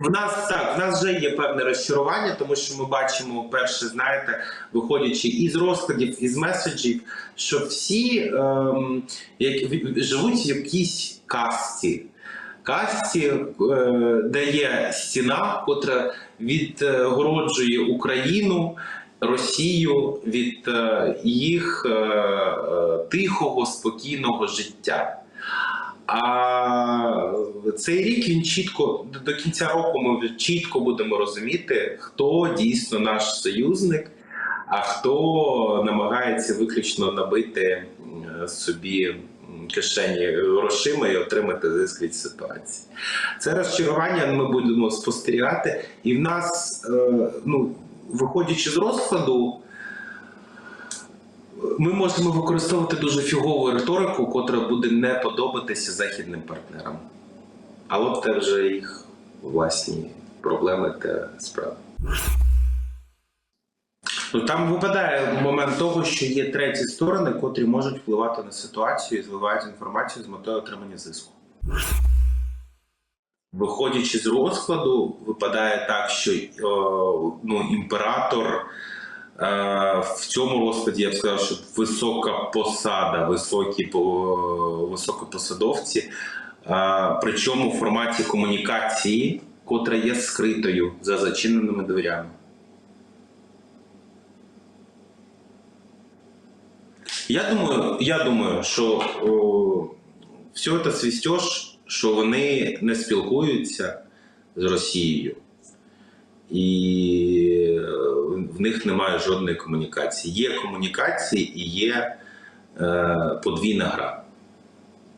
В нас так, в нас вже є певне розчарування, тому що ми бачимо, перше, знаєте, виходячи із розкладів, із меседжів, що всі ем, як, живуть в якійсь касті. Касті, е, де є стіна, котра відгороджує Україну, Росію від е, їх е, тихого, спокійного життя. А цей рік він чітко до- кінця року ми чітко будемо розуміти, хто дійсно наш союзник, а хто намагається виключно набити собі кишені грошима і отримати зиск від ситуації. Це розчарування ми будемо спостерігати, і в нас, е, ну, виходячи з розкладу, ми можемо використовувати дуже фігову риторику, котра буде не подобатися західним партнерам. Але це вже їх власні проблеми та справи. Ну, там випадає момент того, що є треті сторони, котрі можуть впливати на ситуацію і зливають інформацію з метою отримання зиску. Виходячи з розкладу, випадає так, що о, ну, імператор е, в цьому розкладі я б сказав, що висока посада, високі по- високопосадовці, е, причому в форматі комунікації, котра є скритою за зачиненими дверями. Я думаю, я думаю, що все це свістеж, що вони не спілкуються з Росією, і е, в них немає жодної комунікації. Є комунікації і є е, подвійна гра.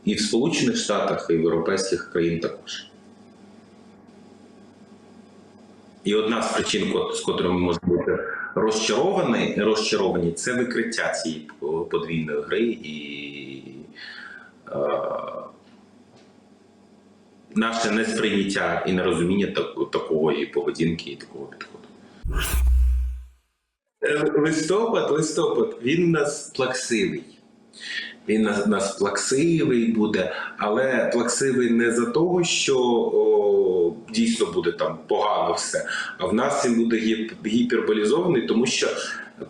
І в Сполучених Штатах, і в європейських країн також. І одна з причин, з котрими ми можемо бути розчаровані, розчаровані це викриття цієї подвійної гри і е, наше несприйняття і нерозуміння так, такої поведінки і такого підходу. Е, Листопад, листопад, він у нас плаксивий. Він у нас плаксивий буде, але плаксивий не за того, що о, дійсно буде там погано все. А в нас він буде гіп- гіперболізований, тому що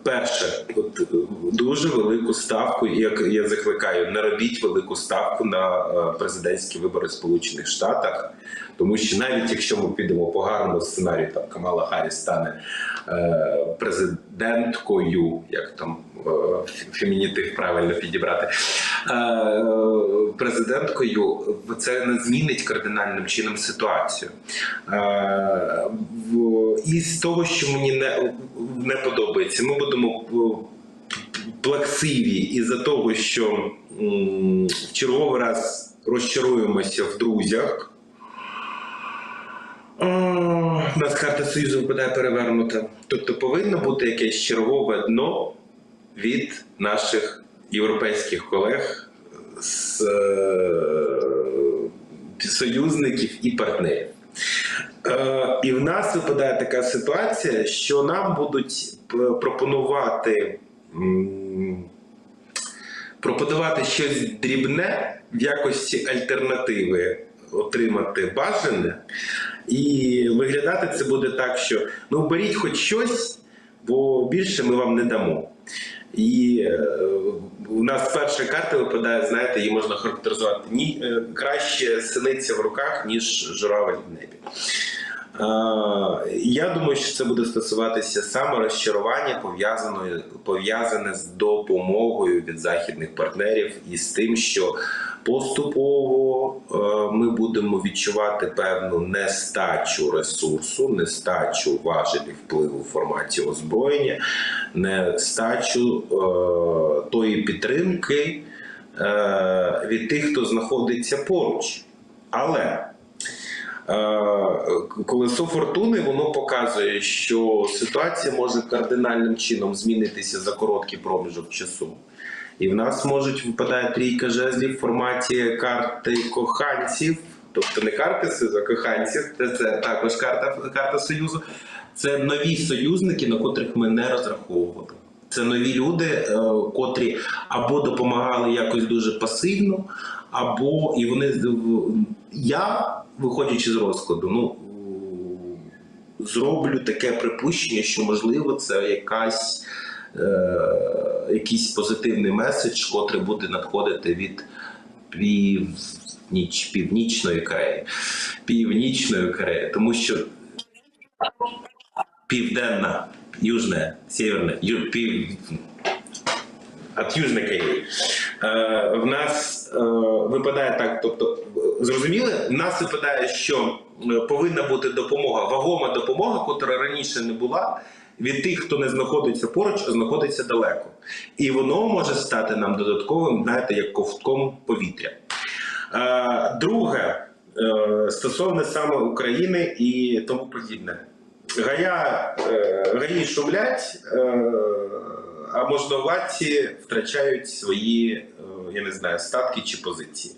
перше, от, е, дуже велику ставку, як я закликаю, не робіть велику ставку на е, президентські вибори в Сполучених Штатах, тому що навіть якщо ми підемо по гарному сценарію, там Камала Харріс стане е, президенткою, як там е, фемінітив правильно підібрати, е, президенткою, це не змінить кардинальним чином ситуацію. Е, І з того, що мені не, не подобається, ми будемо е, плаксиві із-за того, що в черговий раз розчаруємося в друзях. Нас карта Союзу випадає перевернута. Тобто повинно бути якесь чергове дно від наших європейських колег з е, союзників і партнерів. Е, і в нас випадає така ситуація, що нам будуть пропонувати. Пропонувати щось дрібне в якості альтернативи отримати бажане, і виглядати це буде так, що ну беріть хоч щось, бо більше ми вам не дамо. І е, у нас перша карта випадає, знаєте, її можна характеризувати ні, е, краще синиця в руках, ніж журавель в небі. Я думаю, що це буде стосуватися саме розчарування, пов'язане з допомогою від західних партнерів і з тим, що поступово е, ми будемо відчувати певну нестачу ресурсу, нестачу важелів впливу в форматі озброєння, нестачу е, тої підтримки е, від тих, хто знаходиться поруч. Але Колесо фортуни воно показує, що ситуація може кардинальним чином змінитися за короткий проміжок часу. І в нас можуть випадає трійка жезлів в форматі карти коханців, тобто не карти Союзу, а коханців. Це, це також карта, карта Союзу. Це нові союзники, на котрих ми не розраховували. Це нові люди, е, котрі або допомагали якось дуже пасивно, або і вони я, виходячи з розкладу, ну зроблю таке припущення, що можливо це якась, е, якийсь позитивний меседж, котрий буде надходити від північ, Північної Кореї. Північної Кореї, тому що південна, южна, северна, ю, пів, от Южної Кореї. Е, в нас е, випадає так, тобто, зрозуміли, в нас випадає, що е, повинна бути допомога, вагома допомога, котра раніше не була. Від тих, хто не знаходиться поруч, а знаходиться далеко. І воно може стати нам додатковим, знаєте, як ковтком повітря. Е, друге, е, стосовно саме України і тому подібне. Гая, е, гаї шумлять, а можновладці втрачають свої, я не знаю, статки чи позиції.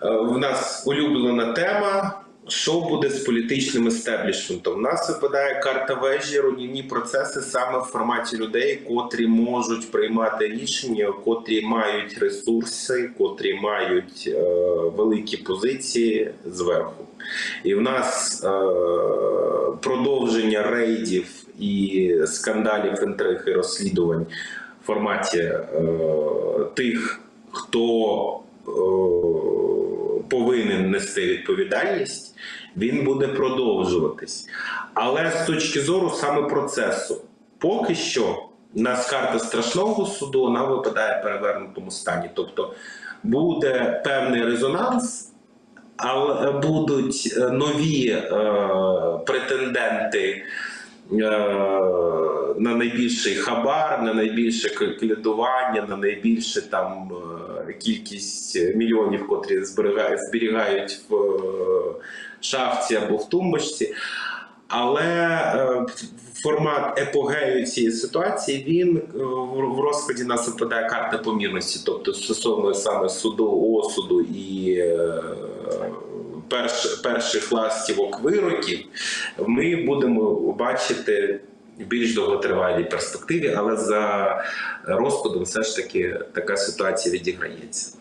В нас улюблена тема. Що буде з політичним естеблішментом? У нас випадає карта вежі, руйнівні процеси саме в форматі людей, котрі можуть приймати рішення, котрі мають ресурси, котрі мають е, великі позиції зверху. І в нас е, продовження рейдів і скандалів, інтриг і розслідувань в форматі е, тих, хто е, повинен нести відповідальність, він буде продовжуватись. Але з точки зору саме процесу, поки що нас карта страшного суду вона випадає в перевернутому стані. Тобто буде певний резонанс, але будуть е, нові е, претенденти е, на найбільший хабар, на найбільше клядування, на найбільше там е, кількість мільйонів, котрі зберігають, в е, шафті або в тумбочці. Але е, формат епогею цієї ситуації він е, в розкладі нас випадає карта помірності, тобто стосовно саме суду, осуду і перш, перших ластівок вироків, ми будемо бачити більш довготривалій перспективі, але за розкладом все ж таки така ситуація відіграється.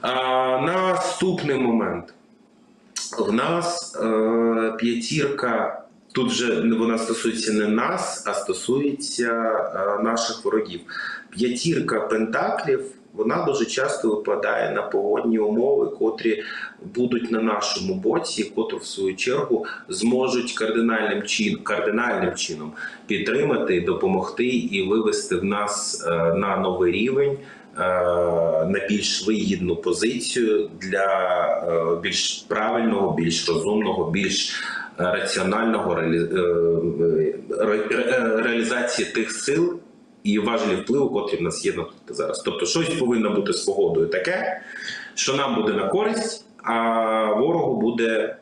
А, наступний момент. В нас е, п'ятірка. Тут вже вона стосується не нас, а стосується е, наших ворогів. П'ятірка пентаклів вона дуже часто випадає на погодні умови, котрі будуть на нашому боці, і котрі в свою чергу зможуть кардинальним чин, кардинальним чином підтримати, допомогти і вивести в нас е, на новий рівень. е, На більш вигідну позицію для е, більш правильного, більш розумного, більш раціонального реалі- ре- ре- реалізації тих сил і важелів впливу, котрі в нас є на тут зараз. Тобто, щось повинно бути з погодою таке, що нам буде на користь, а ворогу буде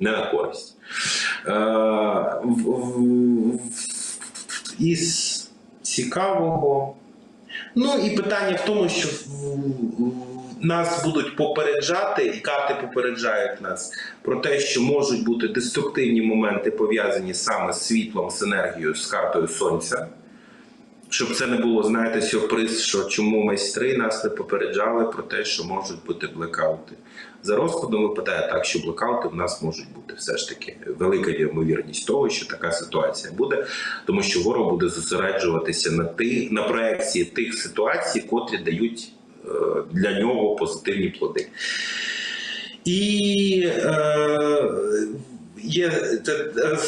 не на користь. Е, Із цікавого. Ну і питання в тому, що нас будуть попереджати, і карти попереджають нас про те, що можуть бути деструктивні моменти пов'язані саме з світлом, з енергією, з картою сонця. Щоб це не було, знаєте, сюрприз, що чому майстри нас не попереджали про те, що можуть бути блекаути. За розкладом випадає так, що блекаути в нас можуть бути все ж таки велика ймовірність того, що така ситуація буде, тому що ворог буде зосереджуватися на ти на проекції тих ситуацій, котрі дають е, для нього позитивні плоди. І е, є, це, е,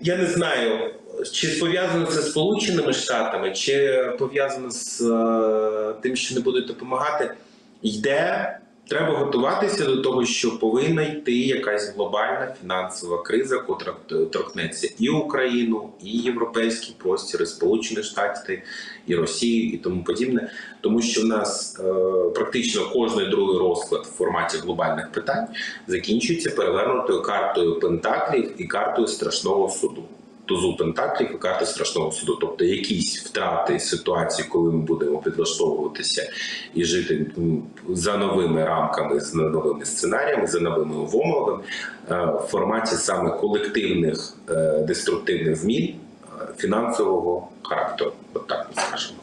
я не знаю, чи пов'язано це з Сполученими Штатами, чи пов'язано з е, тим, що не будуть допомагати. Йде, треба готуватися до того, що повинна йти якась глобальна фінансова криза, котра торкнеться і Україну, і європейський простір, і Сполучені Штати, і Росію, і тому подібне. Тому що в нас е, практично кожний другий розклад в форматі глобальних питань закінчується перевернутою картою Пентаклів і картою страшного суду. Тузу Пентаклів і карти страшного суду, тобто якісь втрати ситуації, коли ми будемо підлаштовуватися і жити за новими рамками, за новими сценаріями, за новими умовами е, в форматі саме колективних е, деструктивних змін е, фінансового характеру. От так ми скажемо.